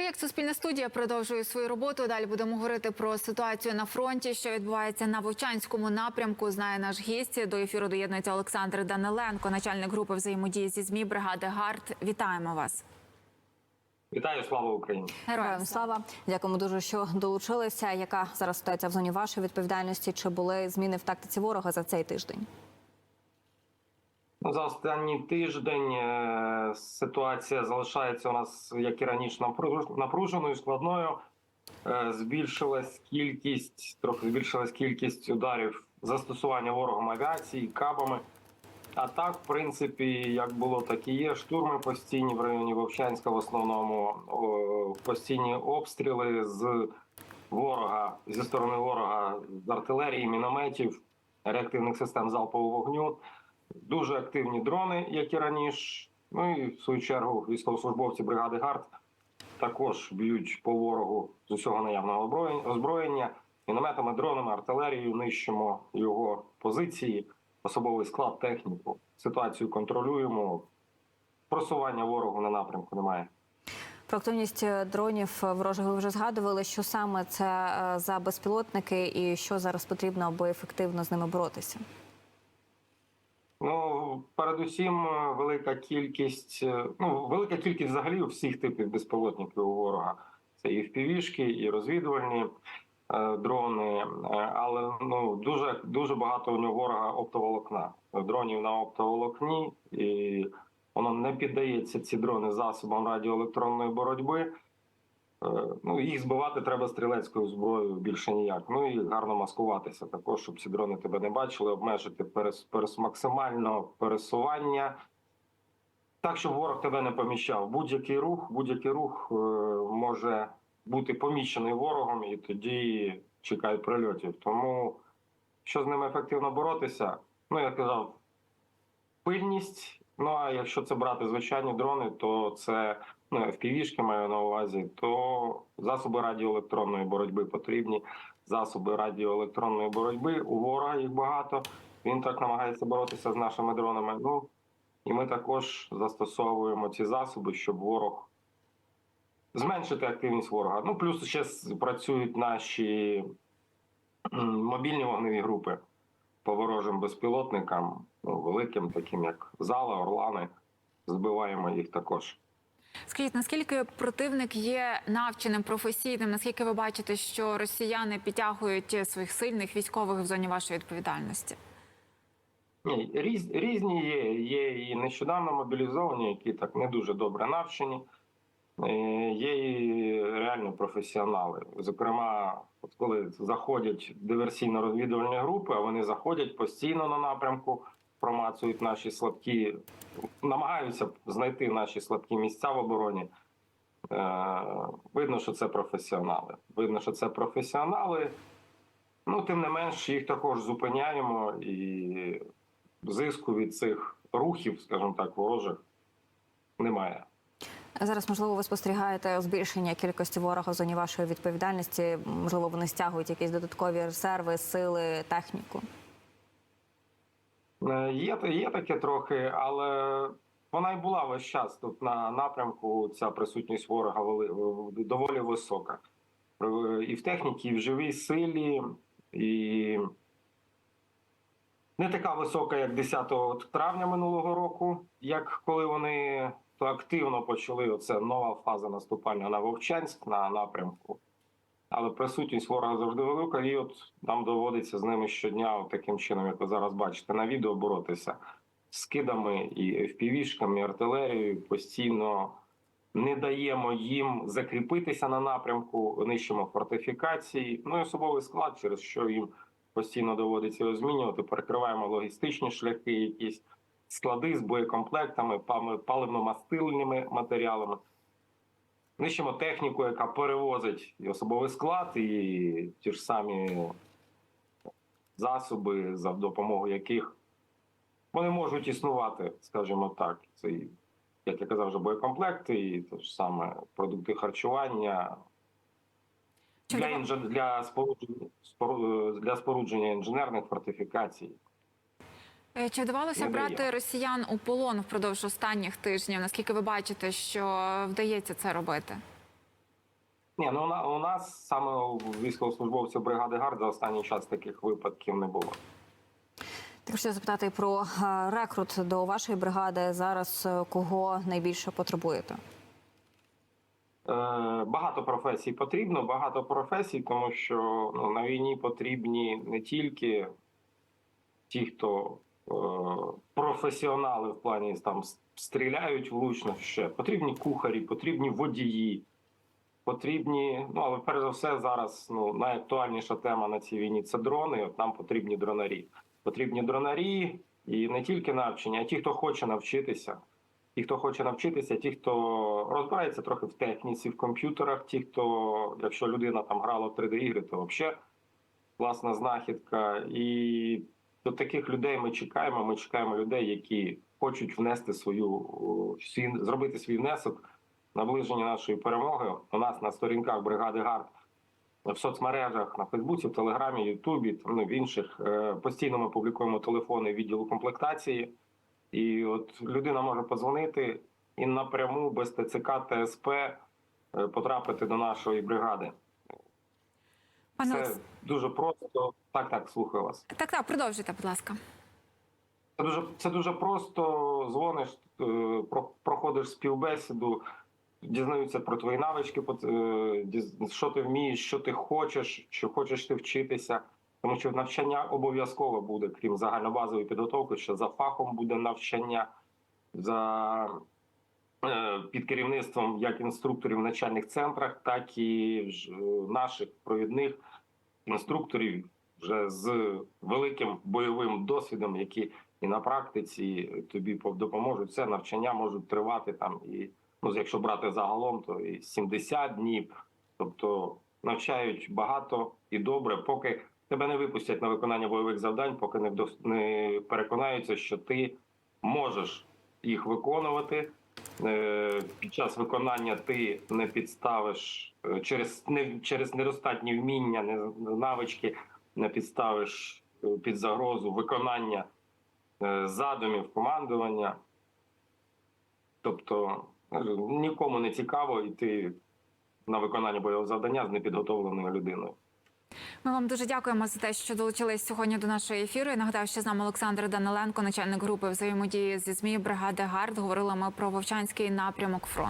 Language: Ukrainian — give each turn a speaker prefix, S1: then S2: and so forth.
S1: Проєкт Суспільна студія продовжує свою роботу. Далі будемо говорити про ситуацію на фронті, що відбувається на Вовчанському напрямку. Знає наш гість. До ефіру доєднується Олександр Даниленко, начальник групи взаємодії зі змі бригади ГАРД. Вітаємо вас.
S2: Вітаю, слава Україні!
S1: Героям слава.
S3: Дякуємо дуже, що долучилися. Яка зараз ситуація в зоні вашої відповідальності? Чи були зміни в тактиці ворога за цей тиждень?
S2: Ну, за останній тиждень е, ситуація залишається у нас, як і раніше, напруж- напруженою, складною. Е, Збільшилась кількість, трохи збільшилась кількість ударів застосування ворогом авіації, кабами. А так, в принципі, як було, так і є. Штурми постійні в районі Вовчанська, в основному постійні обстріли з ворога зі сторони ворога з артилерії, мінометів, реактивних систем залпового вогню. Дуже активні дрони, як і раніше. Ну і в свою чергу військовослужбовці бригади ГАРД також б'ють по ворогу з усього наявного озброєння- мінометами, дронами, артилерією, нищимо його позиції, особовий склад, техніку. Ситуацію контролюємо. Просування ворогу на напрямку немає.
S3: Про активність е, дронів ворожих ви вже згадували. Що саме це е, за безпілотники, і що зараз потрібно, аби ефективно з ними боротися?
S2: Передусім, е, велика кількість, е, ну, велика кількість взагалі всіх типів безпілотників у ворога. Це і впівішки, і розвідувальні е, дрони, е, але ну дуже дуже багато у нього ворога оптоволокна. Дронів на оптоволокні, і воно не піддається ці дрони засобам радіоелектронної боротьби. Е, Ну, їх збивати треба стрілецькою зброєю більше ніяк. Ну і гарно маскуватися також, щоб ці дрони тебе не бачили, обмежити перес, перес, максимально пересування. Так, щоб ворог тебе не поміщав. Будь-який рух, будь-який рух е, може бути помічений ворогом, і тоді чекають прильотів. Тому що з ними ефективно боротися, ну я казав, пильність. Ну а якщо це брати звичайні дрони, то це ну, FPV-шки маю на увазі, то засоби радіоелектронної боротьби потрібні. Засоби радіоелектронної боротьби у ворога їх багато. Він так намагається боротися з нашими дронами. Ну і ми також застосовуємо ці засоби, щоб ворог зменшити активність ворога. Ну плюс ще працюють наші мобільні вогневі групи по ворожим безпілотникам, ну, великим, таким як зала, орлани. Збиваємо їх також.
S1: Скажіть, наскільки противник є навченим професійним? Наскільки ви бачите, що росіяни підтягують своїх сильних військових в зоні вашої відповідальності?
S2: Ні, різ, різні є. Є і нещодавно мобілізовані, які так не дуже добре навчені. Е, Є і реально професіонали. Зокрема, от коли заходять диверсійно-розвідувальні групи, а вони заходять постійно на напрямку, промацують наші слабкі, намагаються знайти наші слабкі місця в обороні. Е, Видно, що це професіонали. Видно, що це професіонали. Ну, тим не менш, їх також зупиняємо і зиску від цих рухів, скажімо так, ворожих немає.
S3: Зараз, можливо, ви спостерігаєте збільшення кількості ворога в зоні вашої відповідальності. Можливо, вони стягують якісь додаткові резерви, сили, техніку.
S2: Е, Є, є таке трохи, але вона й була весь час тут на напрямку. Ця присутність ворога доволі висока. Е, І в техніці, і в живій силі, і не така висока, як 10 травня минулого року, як коли вони то активно почали оце нова фаза наступання на Вовчанськ на напрямку. Але присутність ворога завжди велика, і от нам доводиться з ними щодня, от таким чином, як ви зараз бачите, на відео боротися з кидами і FPV-шками, і артилерією. Постійно не даємо їм закріпитися на напрямку, нищимо фортифікації, ну і особовий склад, через що їм постійно доводиться його змінювати. Перекриваємо логістичні шляхи, якісь склади з боєкомплектами, пам- паливно-мастильними матеріалами. Нищимо техніку, яка перевозить і особовий склад, і ті ж самі засоби, за допомогою яких вони можуть існувати, скажімо так. Це, як я казав, вже боєкомплекти, і те ж саме продукти харчування. Для, інжен... для, спорудження, для спорудження інженерних фортифікацій.
S1: Е, Чи вдавалося
S2: Не дає.
S1: брати росіян у полон впродовж останніх тижнів? Наскільки ви бачите, що вдається це робити?
S2: Ні, ну у нас саме у військовослужбовців бригади ГАРД за останній час таких випадків не було.
S3: Так хотіла запитати про е, рекрут до вашої бригади. Зараз е, кого найбільше потребуєте?
S2: Багато професій потрібно, багато професій, тому що ну, на війні потрібні не тільки ті, хто професіонали в плані там стріляють влучно ще. Потрібні кухарі, потрібні водії, потрібні. Ну але перш за все, зараз ну найактуальніша тема на цій війні це дрони. От нам потрібні дронарі. Потрібні дронарі і не тільки навчення, а ті, хто хоче навчитися. Ті, хто хоче навчитися, ті, хто розбирається трохи в техніці, в комп'ютерах, ті, хто, якщо людина там грала в 3D-ігри, то взагалі класна знахідка. І до таких людей ми чекаємо. Ми чекаємо людей, які хочуть внести свою свій, зробити свій внесок наближення нашої перемоги. У нас на сторінках бригади ГАРД в соцмережах на Фейсбуці, в Телеграмі, Ютубі, ну, в інших е, постійно ми публікуємо телефони відділу комплектації. І от людина може подзвонити і напряму без ТЦК ТСП е, потрапити до нашої бригади.
S1: Пане
S2: Це
S1: Олекс...
S2: дуже просто. Так, так, слухаю вас.
S1: так, так, продовжуйте, будь ласка.
S2: Це дуже це дуже просто. Дзвониш, е, проходиш співбесіду, дізнаються про твої навички, е, що ти вмієш, що ти хочеш, що хочеш ти вчитися. Тому що навчання обов'язково буде, крім загальнобазової підготовки, що за фахом буде навчання за під керівництвом як інструкторів в навчальних центрах, так і е, наших провідних інструкторів вже з великим бойовим досвідом, які і на практиці тобі допоможуть. Це навчання можуть тривати там і ну, якщо брати загалом, то і 70 днів. Тобто навчають багато і добре, поки тебе не випустять на виконання бойових завдань, поки не вдос- не переконаються, що ти можеш їх виконувати. Е, Під час виконання ти не підставиш е, через не через недостатні вміння, не навички, не підставиш е, під загрозу виконання задумів командування. Тобто нікому не цікаво йти на виконання бойового завдання з непідготовленою людиною.
S1: Ми вам дуже дякуємо за те, що долучились сьогодні до нашого ефіру. Я нагадаю, що з нами Олександр Даниленко, начальник групи взаємодії зі змі бригади ГАРД. Говорили ми про Вовчанський напрямок фронту.